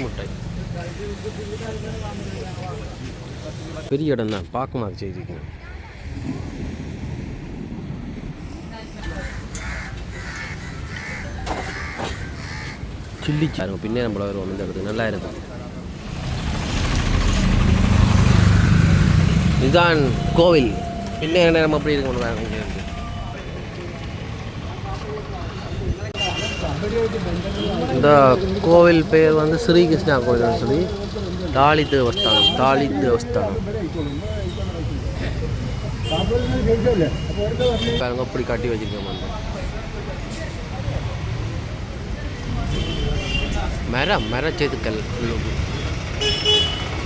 முட்டை. பெரிய இடம் தான். பார்க்க மாதிரி செய்திருக்கீங்க சில்லி சாருங்க பின்னே நம்மள வருவோம் இந்த இடத்துக்கு நல்லா இருக்கும் இதுதான் கோவில். பின்னே நேரம் எப்படி இருக்கும் வேறு இங்கே இருக்கு இந்த கோவில் பேர் வந்து ஸ்ரீகிருஷ்ணா கோவில்னு சொல்லி தாலி தேவஸ்தானம் தாலி தேவஸ்தானம் பாருங்க அப்படி கட்டி வச்சிருக்கேன் வந்து மரம் மரச்செதுக்கல் உள்ளுக்கு.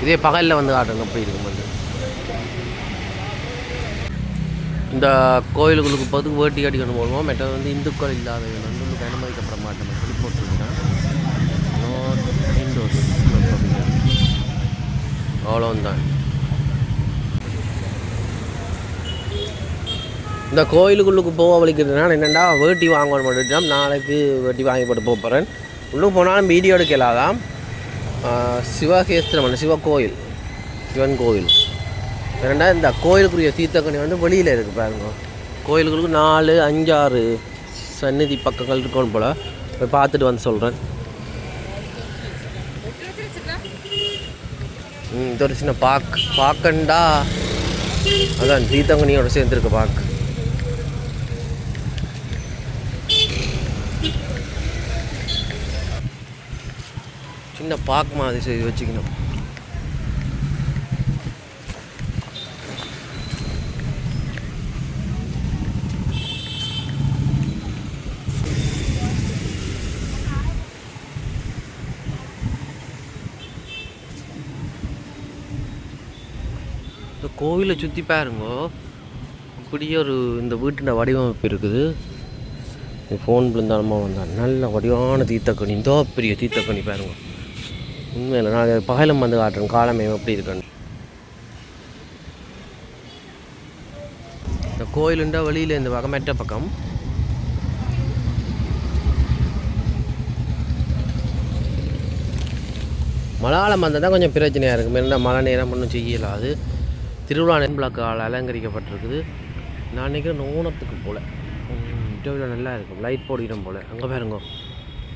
இதே பகலில் வந்து காட்டுங்க அப்படி இருக்கும் வந்து இந்த கோயிலுக்குள்ளுக்கு போகிறதுக்கு வேட்டி கொண்டு போடுவோம் மற்றது வந்து இந்துக்கள் இல்லாத வேணும் அனுமதிக்கப்பட மாட்டோம் சொல்லி போட்டுருக்கேன் இண்டோஸ் அவ்வளோந்தான் இந்த கோயிலுக்குள்ளுக்கு போக வலிக்கிறதுனால என்னென்னா வேட்டி வாங்கணும் மட்டும் நாளைக்கு வேட்டி வாங்கி போட்டு போகிறேன் உள்ளுக்கு போனாலும் வீடியோ எடுக்கலாதான் சிவகேஸ்திரம் சிவ கோயில் சிவன் கோயில். ஏன்னா இந்த கோயிலுக்குரிய தீர்த்தக்கணி வந்து வெளியில் இருக்குது பாருங்க. கோயிலுக்குள்ளுக்கு நாலு அஞ்சாறு சந்நிதி பக்கங்கள் இருக்கணும் போல். போய் பார்த்துட்டு வந்து சொல்கிறேன் இது ஒரு சின்ன பாக் பாக்கண்டா அதான் தீர்த்தங்கனியோட சேர்ந்துருக்கு பாக்கு சின்ன பாக் மாதிரி செய்து வச்சுக்கணும். கோவிலை சுற்றி பாருங்க. இப்படியே ஒரு இந்த வீட்டின் வடிவமைப்பு இருக்குது. ஃபோன் விழுந்தாலுமா வந்தால் நல்ல வடிவான தீர்த்தக்கணி இந்தோ பெரிய தீர்த்தக்கணி பாருங்க. உண்மையில் நான் அதை பகலும் வந்து காட்டுறேன். காலமே எப்படி இருக்குன்னு. இந்த கோயிலுண்டா வழியில் இந்த பக்கம் பக்கம். மலையாளம் வந்தால் தான் கொஞ்சம் பிரச்சனையாக இருக்கும். மேலே மழை நேரம் ஒன்றும் செய்யலாது. திருவிழா நெண்பிளாக்கால் அலங்கரிக்கப்பட்டிருக்குது. நான் நினைக்கிறேன் ஓணத்துக்கு போல். இன்டர்வியூவில் நல்லா இருக்கும். லைட் போடிக்கிறோம் போல். அங்கே பாருங்க.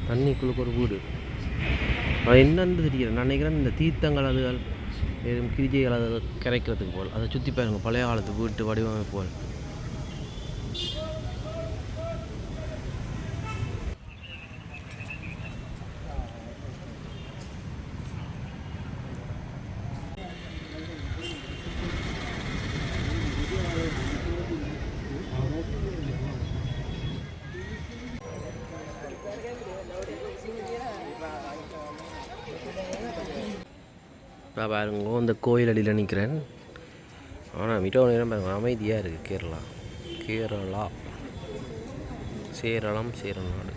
தண்ணிக்குள்ளுக்கு ஒரு வீடு. அது என்னன்னு தெரியல. நான் நினைக்கிறேன் இந்த தீர்த்தங்கள் அதுகள் கிரிஜைகள் அது கிடைக்கிறதுக்கு போல். அதை சுற்றி பாருங்க. பழைய காலத்து வீட்டு வடிவமைப்பு போல். பாருங்க இந்த கோயில் அடியில் நிற்கிறேன் ஆனால் மிக நேரம் பாருங்க அமைதியாக இருக்குது கேரளா. கேரளா. சேரளம் சேரநாடு.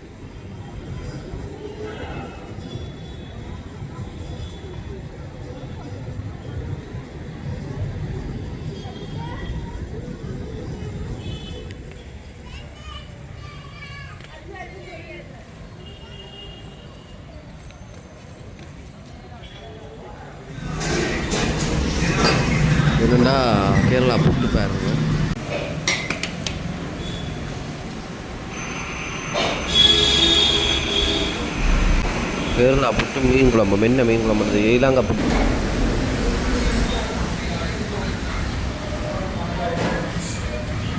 குழம்பு மென்ன மீன் குழம்பு இலங்கை புட்டு.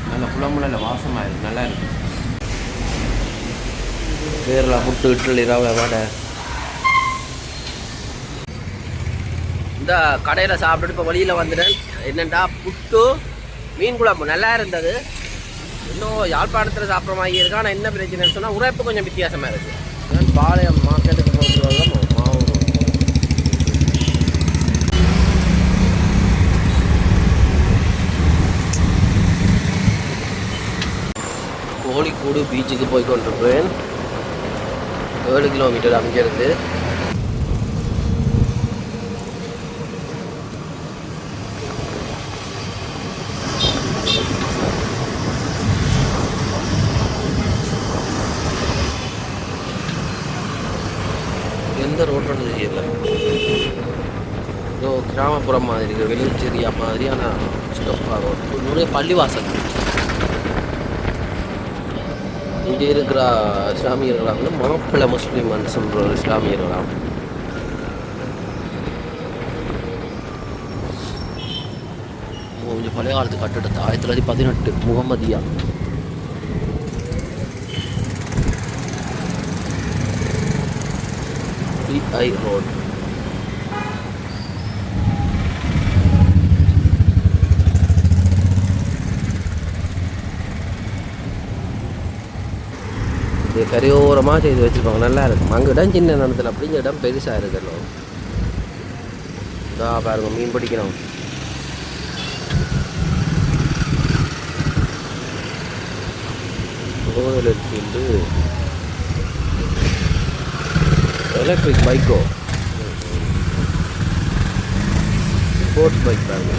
நல்ல குழம்புல இல்லை வாசமாக நல்லா இருக்கு. கேரளா புட்டு இட்லி ரவை வடை. இந்த கடையில் சாப்பிட்டுட்டு இப்போ வழியில் வந்துட்டேன். என்னென்னா புட்டு மீன் குழம்பு நல்லா இருந்தது. இன்னும் யாழ்ப்பாணத்தில் சாப்பிட்ற மாதிரி இருக்கு. ஆனால் என்ன பிரச்சனைன்னு சொன்னால் உரைப்பு கொஞ்சம் வித்தியாசமாக இருக்குது பாளையம் மார்க்கெட்டுக்கு போகிறது கோழிக்கூடு பீச்சுக்கு போய் கொண்டிருப்பேன் ஏழு கிலோமீட்டர் அங்கேருந்து. எந்த ரோட்டோட தெரியல. ஏதோ கிராமப்புறம் மாதிரி இருக்குது வெளிச்சேரியா மாதிரி ஆனால் ஸ்டப்பாக நிறைய பள்ளிவாசல். இங்கே இருக்கிற இஸ்லாமியர்களாக வந்து மாப்பிள்ளை முஸ்லீம் சொல்கிற ஒரு இஸ்லாமியர்களாம். கொஞ்சம் பழைய காலத்து கட்டிடத்தை ஆயிரத்தி தொள்ளாயிரத்தி பதினெட்டு முகமதியா? பிஐ ரோட் இது கரையோரமாக செய்து வச்சுருப்பாங்க. நல்லா இருக்கும். அங்கே இடம் சின்ன நிலத்தில் அப்படிங்க இடம் பெருசாக இருக்கணும். இதா பாருங்க மீன் பிடிக்கணும் ரோதில் எலக்ட்ரிக் பைக்கோ ஸ்போர்ட்ஸ் பைக் பாருங்க.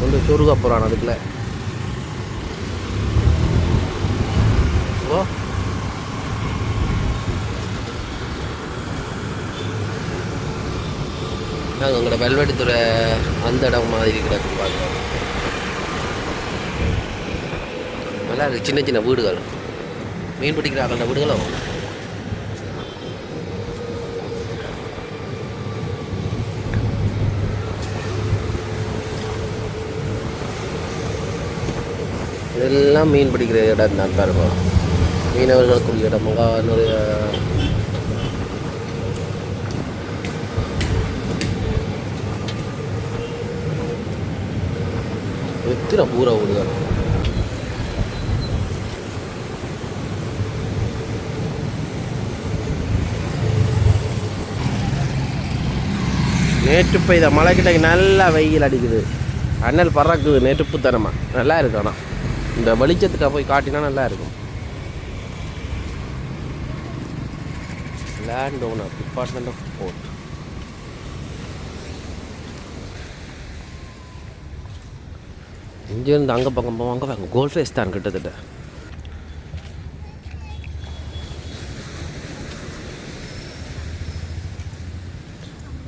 கொஞ்சம் சொருகா போகிறான் அதுக்குள்ள. ஓ. நாங்கள் அங்கே வெல்வெட்டுத்துறை அந்த இடம் மாதிரி கிடக்கு பார்க்குறோம் நல்லா இருக்குது சின்ன சின்ன வீடுகள். மீன் பிடிக்கிற ஆக்கள வீடுகளும் இதெல்லாம் மீன் பிடிக்கிற இடம் தான் பாருங்க. மீனவர்களுக்குரிய இடமாக அங்கே நிறைய எத்தனை பூரா வீடுகள் நேற்று பெய்த மழை கிட்ட நல்லா வெயில் அடிக்குது. அண்ணல் பறக்குது நெருப்புத்தனமாக நல்லா இருக்கு ஆனால் இந்த வெளிச்சத்துக்கு போய் காட்டினா நல்லா இருக்கும். Land owner department of port இங்கேருந்து அங்கே பக்கம் போவாங்க அங்கே கோல் ஃபேஸ் தான் கிட்டத்தட்ட.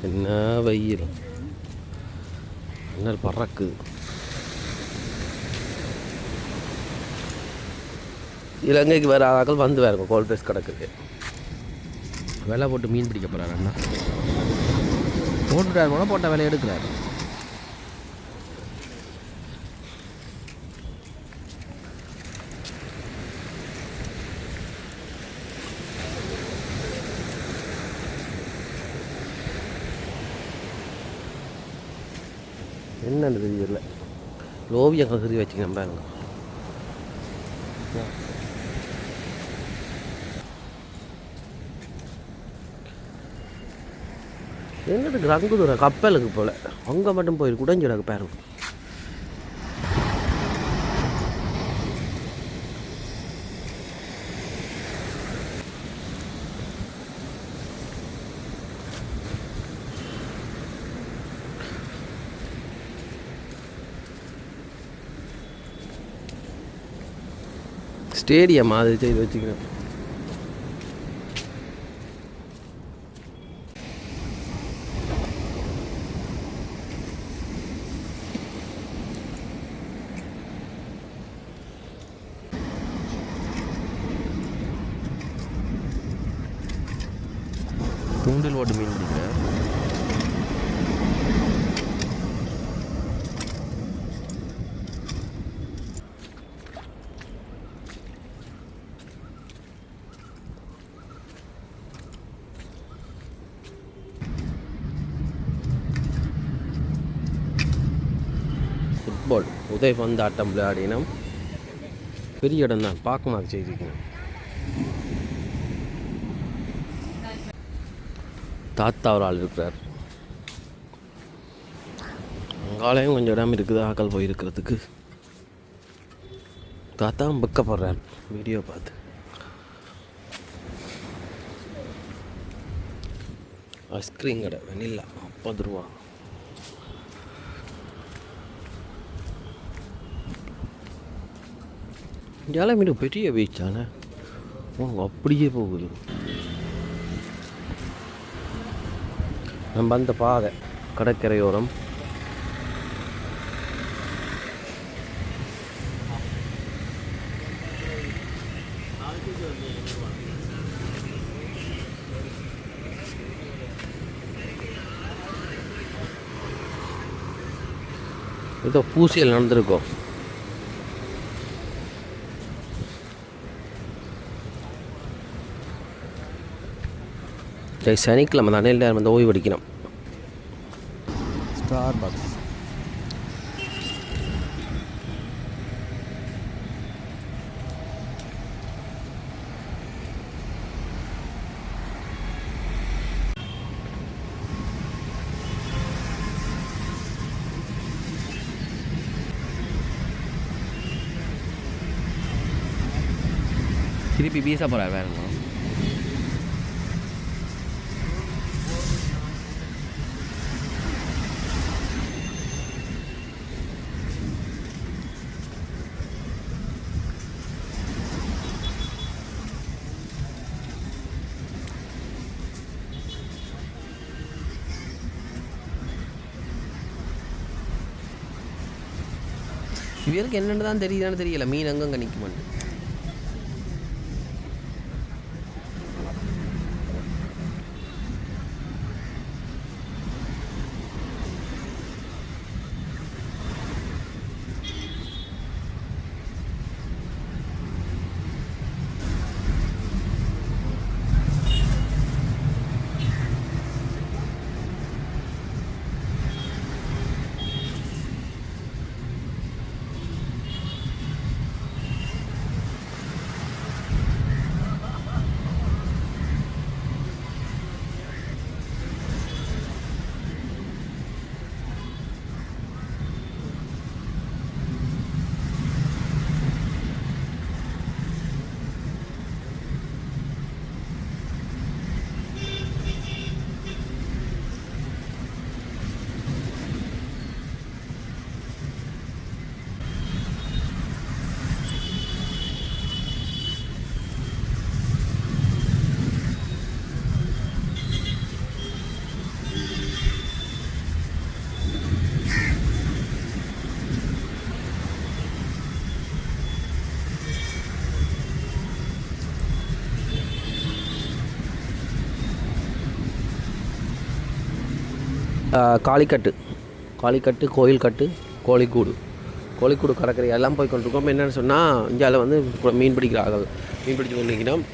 என்ன வெயில். என்ன பறக்கு. இலங்கைக்கு வேறு ஆக்கள் வந்து வேறுங்க கோல் ஃபேஸ் கிடக்குது. வெலை போட்டு மீன் பிடிக்க போகிறாரு அண்ணா. போட்டுட்டார் கூட போட்ட விலை எடுக்கிறாரு. என்னன்னு தெரியல. ஓவியம் கருதி வச்சுக்கணும் பாருங்க எங்கிட்டு அங்கு கப்பலுக்கு போல. அங்கே மட்டும் போயிருக்கு உடஞ்சிடக்கு பாருங்க. ஸ்டேடியம் மாதிரி செய்து வச்சுக்கிறேன். தூண்டில் ஓட்டு மீன் பிடிக்கிறேன் ஃபுட்பால் உதயபந்து ஆட்டம் விளையாடினோம். பெரிய இடம் தான் பார்க்கமாக செய்திருக்கணும் தாத்தா ஒரு ஆள் இருக்கிறார். அங்காலையும் கொஞ்சம் இடம் இருக்குது ஆக்கள் போயிருக்கிறதுக்கு தாத்தா பக்கப்படுறார் வீடியோ பார்த்து. ஐஸ்கிரீம் கடை வெனில்லா முப்பது ரூபா. இந்தியாவில் மீண்டும் பெரிய பீச்சானே ஓ அப்படியே போகுது. நம்ம அந்த பாதை கடற்கரையோரம். ஏதோ பூசியல் நடந்திருக்கோம். சனிக்கிழமை தானே எல்லாரும் வந்து ஓய்வு அடிக்கணும் ஸ்டார் பாக்ஸ் திருப்பி பீசா போகிறார் வேற இவருக்கு என்னென்னு தான் தெரியுதான்னு தெரியல. மீன் அங்கங்கே நிற்குமான்னு காளிக்கட்டு. காளிக்கட்டு கோயில் கட்டு கோழிக்கூடு. கோழிக்கூடு கடற்கரை எல்லாம் போய் கொண்டிருக்கோம். என்னென்னு சொன்னால் இந்தியாவில் வந்து மீன் பிடிக்கிறார்கள். மீன் பிடிச்சு கொண்டிருக்கிறோம்.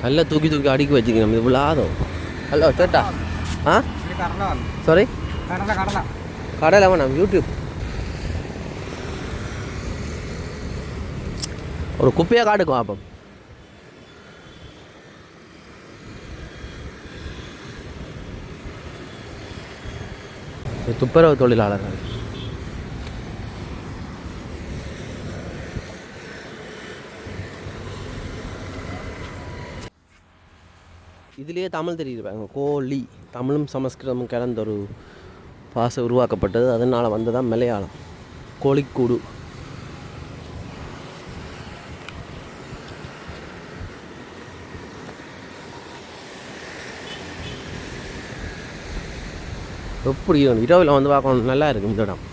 கல்லை தூக்கி தூக்கி அடுக்கி வச்சுக்கணும் இது விழாதோ? ஹலோ கேட்டா ஆ? சாரி கடலை. வேணாம். யூடியூப் ஒரு குப்பையாக காட்டுக்கும் அப்போ. துப்புரவு தொழிலாளர்கள். இதுலேயே தமிழ் தெரியுது. கோழி தமிழும் சமஸ்கிருதமும் கலந்த ஒரு பாசை உருவாக்கப்பட்டது. அதனால் வந்ததான் மலையாளம். கோழிக்கூடு. எப்படி இரவில் வந்து பார்க்கணும். நல்லா இருக்கும் இந்த இடம்.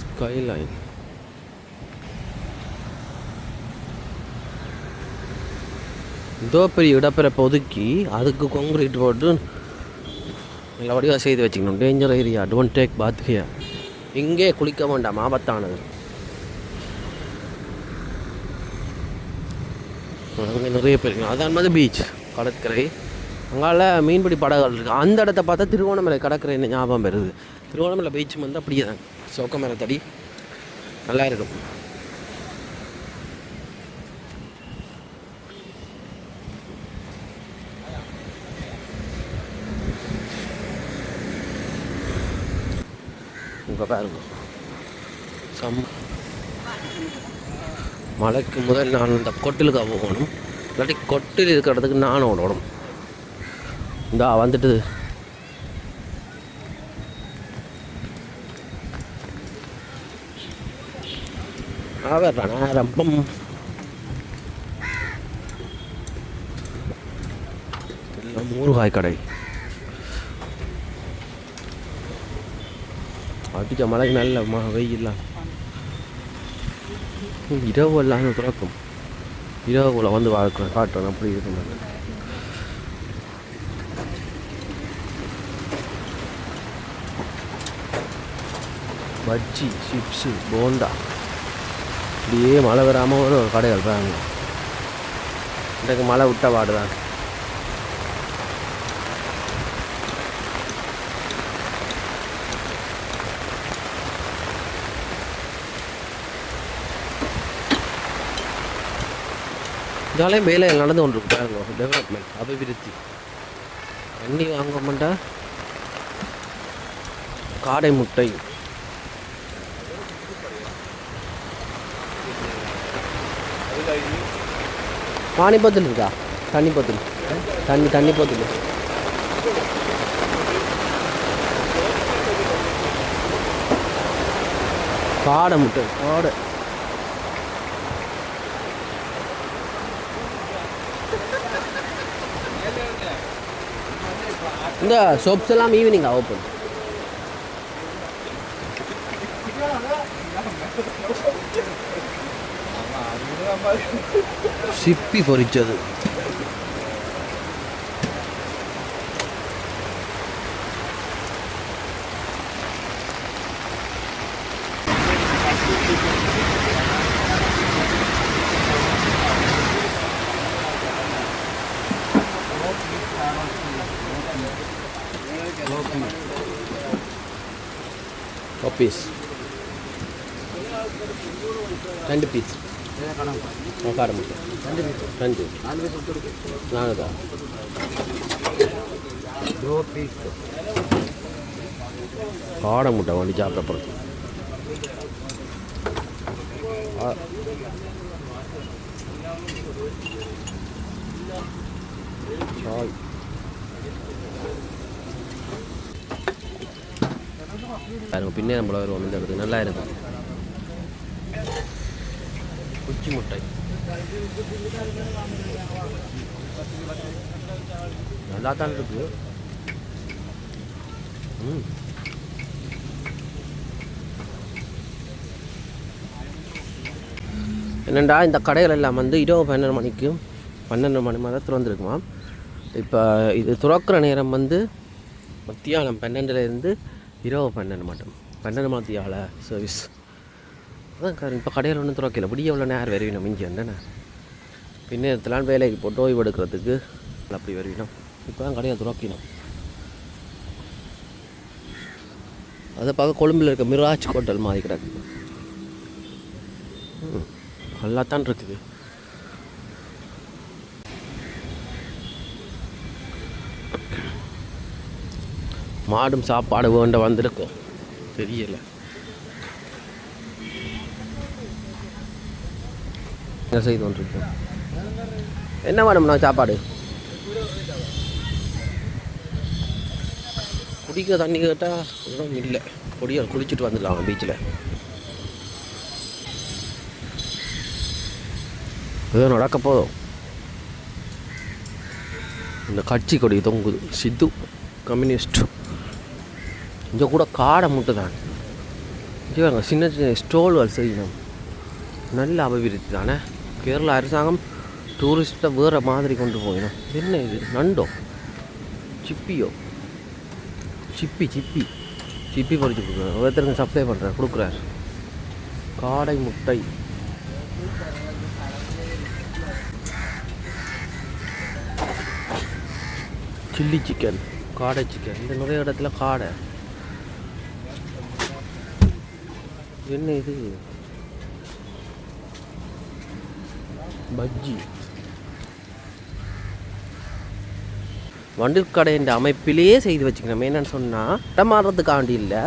ஸ்கைலைன் இதோ பெரிய இடப்பரப்பை ஒதுக்கி அதுக்கு கான்கிரீட் போட்டு நல்ல வடிவாக செய்து வச்சுக்கணும் danger area don't take bath here இங்கே குளிக்க வேண்டாம் ஆபத்தானது அங்கே நிறைய பேர் அதான் மாதிரி பீச் கடற்கரை அங்கால மீன்பிடி படகுகள் இருக்குது அந்த இடத்த பார்த்தா திருவோணமலை கடற்கரை ஞாபகம் வருது திருவோணமலை பீச் வந்து அப்படியே தான் சோக்கமரத்தடி நல்லா இருக்கும் இப்போ பாருங்க. சம் மலைக்கு முதல் நான் இந்த கொட்டிலுக்கு போகணும். இல்லாட்டி கொட்டில் இருக்கிறதுக்கு நான் ஓடணும். இந்தா வந்துட்டு. ஆவர்றானா ரம்பம் எல்லாம் ஊறுகாய் கடை. அடிச்ச மழைக்கு நல்ல ம வெயில்லாம் இரவு எல்லாம் திறக்கும். இரவுக்குள்ள வந்து வாழ்க்கை காட்டுறேன் அப்படி இருக்கும் பஜ்ஜி சிப்ஸு போண்டா. இப்படியே மழை வராமல் ஒரு கடைகள் பாருங்க எனக்கு மழை விட்ட பாடுதான். இதாலே மேலே நடந்து கொண்டு இருக்கு பாருங்க டெவலப்மெண்ட் அபிவிருத்தி. தண்ணி வாங்க மாட்டா. காடை முட்டை. பானி பத்தில் இருக்கா? தண்ணி பத்தில். தண்ணி தண்ணி பத்தில். காடை முட்டை காடை. இந்த ஷாப்ஸ் எல்லாம் ஈவினிங்கா ஓப்பன் சிப்பி பொரிச்சது பீஸ் ரெண்டு பீஸ் காடை முட்டை ரெண்டு நானூறு காடை முட்டை வண்டி சாப்பிட பாருங்க பின்னே நம்மள வருவோம் இந்த இடத்துக்கு நல்லா இருக்கும் குச்சி முட்டை. நல்லா தான் இருக்கு. ம். என்னண்டா இந்த கடைகள் எல்லாம் வந்து இரவு பன்னெண்டு மணிக்கு பன்னெண்டு மணி மாதிரி திறந்துருக்குமா இப்போ இது துறக்கிற நேரம் வந்து மத்தியானம் பன்னெண்டுலேருந்து இரவு பன்னெண்டு மட்டும். பன்னெண்டு மாத்தியால சர்வீஸ் அதான் காரு இப்போ கடையில் ஒன்றும் துறக்கல. விடிய எவ்வளோ நேரம் வருவினோம். இங்கே என்னென்ன பின்னேரத்துலாம் வேலைக்கு போட்டு ஓய்வு எடுக்கிறதுக்கு அப்படி வருவினோம். இப்போ தான் கடையை துறக்கினோம். அதை பார்க்க கொழும்பில் இருக்க மிராஜ் ஹோட்டல் மாதிரி கிடக்கு. ம், நல்லா தான் இருக்குது. மாடும் சாப்பாடு வேண்ட வந்திருக்கும் தெரியல. என்ன செய்து கொண்டிருக்கோம்? என்ன வேணும்ண்ணா சாப்பாடு? குடிக்க தண்ணி கேட்டால் ஒன்றும் இல்லை. குடியால் குளிச்சுட்டு வந்துடலாம் பீச்சில் ஏதோ நடக்க போதும் இந்த கட்சி கொடி தொங்குது. சித்து கம்யூனிஸ்ட். இங்கே கூட காடை முட்டை தான் இங்கே சின்ன சின்ன ஸ்டோல்கள் செய்யணும் நல்ல அபிவிருத்தி தானே? கேரளா அரசாங்கம் டூரிஸ்ட்டை வேறு மாதிரி கொண்டு போயிடும் என்ன இது? நண்டோ? சிப்பியோ? சிப்பி சிப்பி. சிப்பி பறித்து கொடுக்குறாரு. ஒருத்தருக்கு சப்ளை பண்ணுறேன் கொடுக்குறார். காடை முட்டை. சில்லி சிக்கன் காடை சிக்கன் இந்த நிறைய இடத்துல காடை. என்ன இது? பஜ்ஜி. வண்டில் அமைப்பிலேயே செய்து வச்சுக்கணும். என்னன்னு சொன்னால் இடமாறுறதுக்காண்டி இல்லை.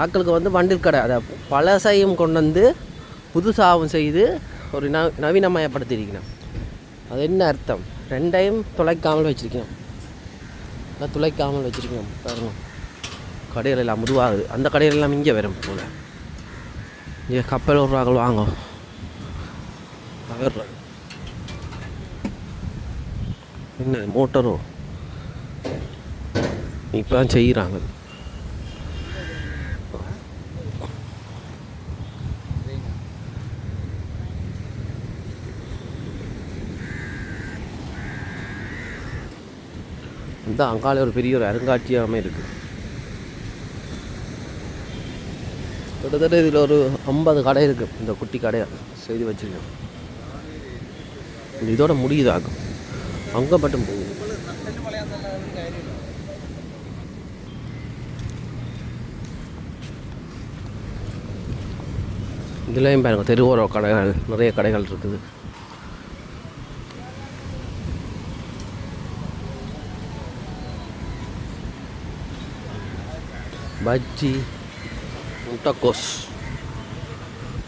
ஆட்களுக்கு வந்து வண்டிற்கடை அதை பழசையும் கொண்டு வந்து புதுசாகவும் செய்து ஒரு ந நவீனமயப்படுத்தியிருக்கணும். அது என்ன அர்த்தம்? ரெண்டையும் துளைக்காமல் வச்சுருக்கணும். துளைக்காமல் வச்சுருக்கணும். பாருங்க. கடைகள் எல்லாம் முதுவாகுது அந்த கடைகள் எல்லாம் இங்கே வரும் போல. இங்கே கப்பல் விட்றார்கள் வாங்க நகர்ற என்ன மோட்டரோ இப்போ தான் செய்கிறாங்க இந்த அங்காலே ஒரு பெரிய ஒரு அருங்காட்சியகமே இருக்குது கிட்டத்தட்ட இதில் ஒரு ஐம்பது கடை இருக்குது இந்த குட்டி கடையை செய்து வச்சுருக்கேன். இதோட முடியுதாகும் அங்கே மட்டும் போகுது இதுலேயும் பாருங்க தெருவோர கடைகள் நிறைய கடைகள் இருக்குது. பஜ்ஜி முட்டாக்கோஸ்.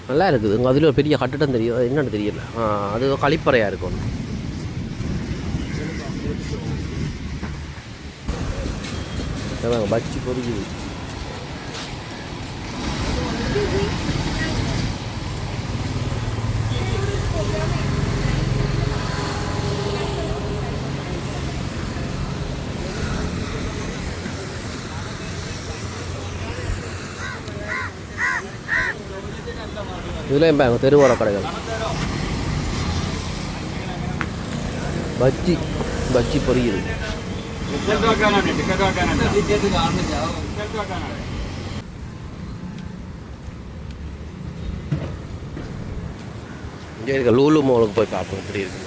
நல்லா இருக்குது இங்கே அதில் ஒரு பெரிய கட்டிடம் தெரியும். அது என்னென்னு தெரியல. ஆ அது கழிப்பறையாக இருக்கும். பச்சி அதாங்க இதெல்லாம் பாருங்க தெருவோர கடைகள். பஜ்ஜி பஜ்ஜி பொரியுது இங்கே இருக்க லூலு மோலுக்கு போய் பார்ப்போம் எப்படி இருக்கு.